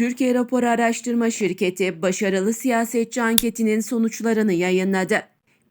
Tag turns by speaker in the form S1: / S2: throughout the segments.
S1: Türkiye Raporu Araştırma Şirketi başarılı siyasetçi anketinin sonuçlarını yayınladı.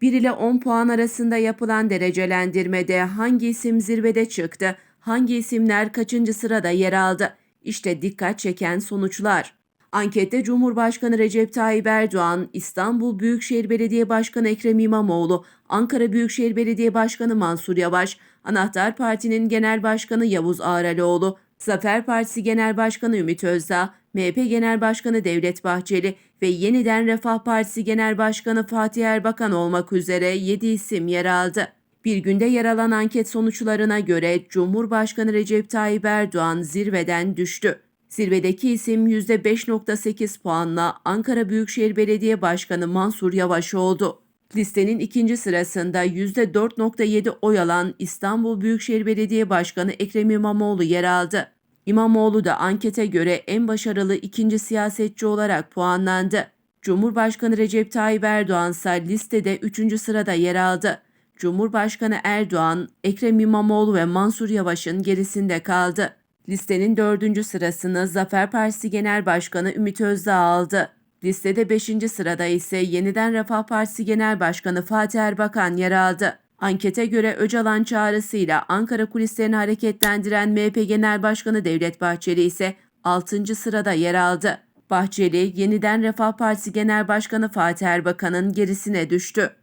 S1: 1 ile 10 puan arasında yapılan derecelendirmede hangi isim zirvede çıktı, hangi isimler kaçıncı sırada yer aldı? İşte dikkat çeken sonuçlar. Ankette Cumhurbaşkanı Recep Tayyip Erdoğan, İstanbul Büyükşehir Belediye Başkanı Ekrem İmamoğlu, Ankara Büyükşehir Belediye Başkanı Mansur Yavaş, Anahtar Parti'nin Genel Başkanı Yavuz Ağraloğlu, Zafer Partisi Genel Başkanı Ümit Özdağ, MHP Genel Başkanı Devlet Bahçeli ve Yeniden Refah Partisi Genel Başkanı Fatih Erbakan olmak üzere 7 isim yer aldı. Bir günde yer alan anket sonuçlarına göre Cumhurbaşkanı Recep Tayyip Erdoğan zirveden düştü. Zirvedeki isim %5.8 puanla Ankara Büyükşehir Belediye Başkanı Mansur Yavaş oldu. Listenin ikinci sırasında %4.7 oy alan İstanbul Büyükşehir Belediye Başkanı Ekrem İmamoğlu yer aldı. İmamoğlu da ankete göre en başarılı ikinci siyasetçi olarak puanlandı. Cumhurbaşkanı Recep Tayyip Erdoğan ise listede üçüncü sırada yer aldı. Cumhurbaşkanı Erdoğan, Ekrem İmamoğlu ve Mansur Yavaş'ın gerisinde kaldı. Listenin dördüncü sırasını Zafer Partisi Genel Başkanı Ümit Özdağ aldı. Listede 5. sırada ise Yeniden Refah Partisi Genel Başkanı Fatih Erbakan yer aldı. Ankete göre Öcalan çağrısıyla Ankara kulislerini hareketlendiren MHP Genel Başkanı Devlet Bahçeli ise 6. sırada yer aldı. Bahçeli, Yeniden Refah Partisi Genel Başkanı Fatih Erbakan'ın gerisine düştü.